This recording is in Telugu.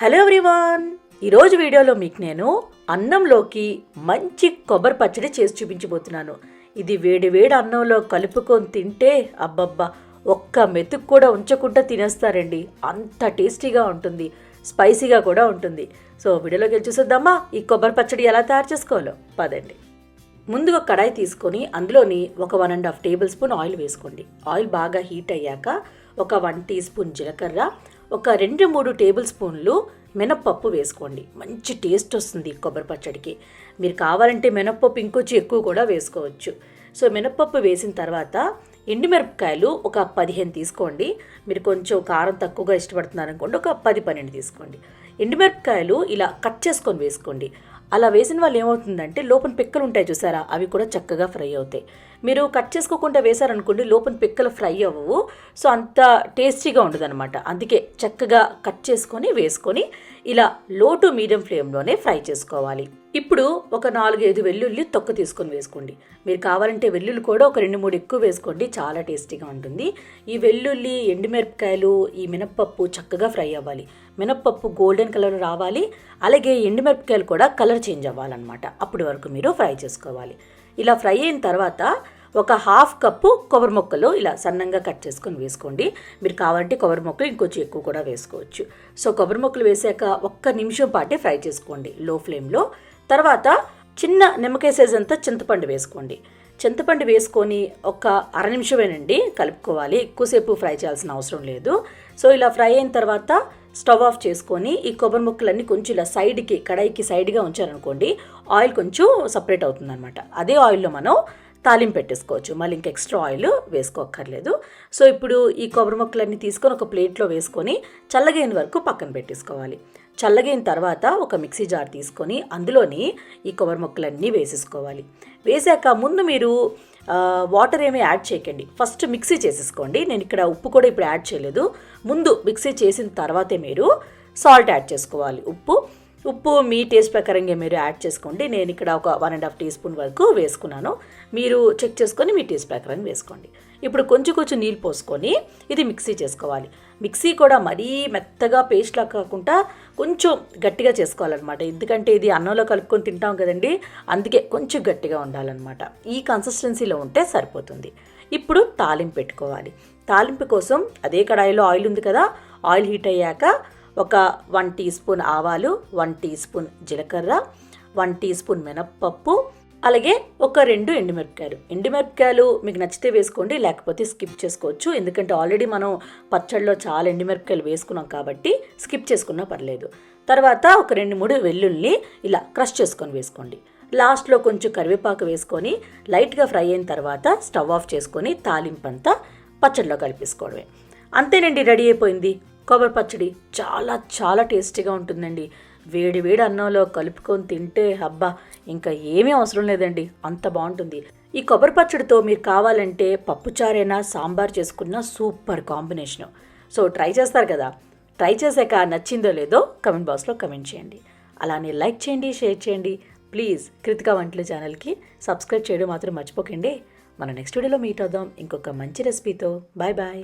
హలో ఎవ్రీవాన్ ఈరోజు వీడియోలో మీకు నేను అన్నంలోకి మంచి కొబ్బరి పచ్చడి చేసి చూపించబోతున్నాను. ఇది వేడి వేడి అన్నంలో కలుపుకొని తింటే అబ్బబ్బా ఒక్క మెతుకు కూడా ఉంచకుండా తినేస్తారండి. అంత టేస్టీగా ఉంటుంది స్పైసీగా కూడా ఉంటుంది. సో వీడియోలోకి వెళ్ళి చూసేద్దామా? ఈ కొబ్బరి పచ్చడి ఎలా తయారు చేసుకోవాలో? పదండి. ముందుగా కడాయి తీసుకొని అందులోని ఒక one and half tablespoon oil వేసుకోండి. ఆయిల్ బాగా హీట్ అయ్యాక ఒక వన్ టీ స్పూన్ జీలకర్ర ఒక రెండు మూడు టేబుల్ స్పూన్లు మినప్పప్పు వేసుకోండి. మంచి టేస్ట్ వస్తుంది కొబ్బరి పచ్చడికి. మీరు కావాలంటే మినప్పప్పు ఇంకొంచెం ఎక్కువ కూడా వేసుకోవచ్చు. సో మినప్పప్పు వేసిన తర్వాత ఎండుమిరపకాయలు ఒక పదిహేను తీసుకోండి. మీరు కొంచెం కారం తక్కువగా ఇష్టపడుతున్నారనుకోండి ఒక పది పన్నెండు తీసుకోండి. ఎండుమిరపకాయలు ఇలా కట్ చేసుకొని వేసుకోండి. అలా వేసిన వాళ్ళు ఏమవుతుందంటే లోపల పిక్కలు ఉంటాయి చూసారా? అవి కూడా చక్కగా ఫ్రై అవుతాయి. మీరు కట్ చేసుకోకుండా వేశారనుకోండి లోపల పిక్కలు ఫ్రై అవ్వవు. సో అంత టేస్టీగా ఉండదన్నమాట. అందుకే చక్కగా కట్ చేసుకొని వేసుకొని ఇలా లో టు మీడియం ఫ్లేమ్లోనే ఫ్రై చేసుకోవాలి. ఇప్పుడు ఒక నాలుగైదు వెల్లుల్లి తొక్క తీసుకొని వేసుకోండి. మీరు కావాలంటే వెల్లుల్లి కూడా ఒక రెండు మూడు ఎక్కువ వేసుకోండి. చాలా టేస్టీగా ఉంటుంది. ఈ వెల్లుల్లి ఎండుమిరపకాయలు ఈ మినప్పప్పు చక్కగా ఫ్రై అవ్వాలి. మినప్పప్పు గోల్డెన్ కలర్ రావాలి. అలాగే ఎండుమిరపకాయలు కూడా కలర్ చేంజ్ అవ్వాలన్నమాట. అప్పటి వరకు మీరు ఫ్రై చేసుకోవాలి. ఇలా ఫ్రై అయిన తర్వాత ఒక హాఫ్ కప్పు కొబ్బరి మొక్కలు ఇలా సన్నంగా కట్ చేసుకొని వేసుకోండి. మీరు కావాలంటే కొబ్బరి మొక్కలు ఇంకొంచెం ఎక్కువ కూడా వేసుకోవచ్చు. సో కొబ్బరి మొక్కలు వేసాక ఒక్క నిమిషం పాటే ఫ్రై చేసుకోండి లో ఫ్లేమ్లో. తర్వాత చిన్న నిమ్మకాయ సైజ్ అంతా చింతపండు వేసుకోండి. చింతపండు వేసుకొని ఒక అర నిమిషమేనండి కలుపుకోవాలి. ఎక్కువసేపు ఫ్రై చేయాల్సిన అవసరం లేదు. సో ఇలా ఫ్రై అయిన తర్వాత స్టవ్ ఆఫ్ చేసుకొని ఈ కొబ్బరి ముక్కలన్నీ కొంచెం ఇలా సైడ్కి కడాయికి సైడ్గా ఉంచారనుకోండి ఆయిల్ కొంచెం సపరేట్ అవుతుందన్నమాట. అదే ఆయిల్లో మనం తాలింపు పెట్టేసుకోవచ్చు. మళ్ళీ ఇంకా ఎక్స్ట్రా ఆయిల్ వేసుకోక్కర్లేదు. సో ఇప్పుడు ఈ కొబ్బరి ముక్కలన్నీ తీసుకొని ఒక ప్లేట్లో వేసుకొని చల్లగైన వరకు పక్కన పెట్టేసుకోవాలి. చల్లగైన తర్వాత ఒక మిక్సీ జార్ తీసుకొని అందులోని ఈ కొబ్బరి ముక్కలన్నీ వేసేసుకోవాలి. వేసాక ముందు మీరు వాటర్ ఏమీ యాడ్ చేయకండి. ఫస్ట్ మిక్సీ చేసేసుకోండి. నేను ఇక్కడ ఉప్పు కూడా ఇప్పుడు యాడ్ చేయలేదు. ముందు మిక్సీ చేసిన తర్వాతే మీరు సాల్ట్ యాడ్ చేసుకోవాలి. ఉప్పు ఉప్పు మీ టేస్ట్ ప్రకారంగా మీరు యాడ్ చేసుకోండి. నేను ఇక్కడ ఒక one and half teaspoon వరకు వేసుకున్నాను. మీరు చెక్ చేసుకొని మీ టేస్ట్ ప్రకారం వేసుకోండి. ఇప్పుడు కొంచెం కొంచెం నీళ్ళు పోసుకొని ఇది మిక్సీ చేసుకోవాలి. మిక్సీ కూడా మరీ మెత్తగా పేస్ట్లా కాకుండా కొంచెం గట్టిగా చేసుకోవాలన్నమాట. ఎందుకంటే ఇది అన్నంలో కలుపుకొని తింటాం కదండి. అందుకే కొంచెం గట్టిగా ఉండాలన్నమాట. ఈ కన్సిస్టెన్సీలో ఉంటే సరిపోతుంది. ఇప్పుడు తాలింపు పెట్టుకోవాలి. తాలింపు కోసం అదే కడాయిలో ఆయిల్ ఉంది కదా ఆయిల్ హీట్ అయ్యాక ఒక వన్ టీ స్పూన్ ఆవాలు వన్ టీ స్పూన్ జీలకర్ర వన్ టీ స్పూన్ మినప్పప్పు అలాగే ఒక రెండు ఎండుమిరపకాయలు. ఎండుమిరపకాయలు మీకు నచ్చితే వేసుకోండి లేకపోతే స్కిప్ చేసుకోవచ్చు. ఎందుకంటే ఆల్రెడీ మనం పచ్చడిలో చాలా ఎండుమిరపకాయలు వేసుకున్నాం కాబట్టి స్కిప్ చేసుకున్నా పర్లేదు. తర్వాత ఒక రెండు మూడు వెల్లుల్ని ఇలా క్రష్ చేసుకొని వేసుకోండి. లాస్ట్లో కొంచెం కరివేపాకు వేసుకొని లైట్గా ఫ్రై అయిన తర్వాత స్టవ్ ఆఫ్ చేసుకొని తాలింపంతా పచ్చడిలో కలిపేసుకోవడమే. అంతేనండి రెడీ అయిపోయింది. కొబ్బరి పచ్చడి చాలా చాలా టేస్టీగా ఉంటుందండి. వేడి వేడి అన్నంలో కలుపుకొని తింటే అబ్బా ఇంకా ఏమీ అవసరం లేదండి. అంత బాగుంటుంది. ఈ కొబ్బరి పచ్చడితో మీరు కావాలంటే పప్పుచారైనా సాంబార్ చేసుకున్న సూపర్ కాంబినేషను. సో ట్రై చేస్తారు కదా. ట్రై చేశాక నచ్చిందో లేదో కమెంట్ బాక్స్లో కమెంట్ చేయండి. అలానే లైక్ చేయండి షేర్ చేయండి. ప్లీజ్ కృతిక వంటల ఛానల్కి సబ్స్క్రైబ్ చేయడం మాత్రం మర్చిపోకండి. మన నెక్స్ట్ వీడియోలో మీట్ అవుదాం. ఇంకొక మంచి రెసిపీతో. Bye bye.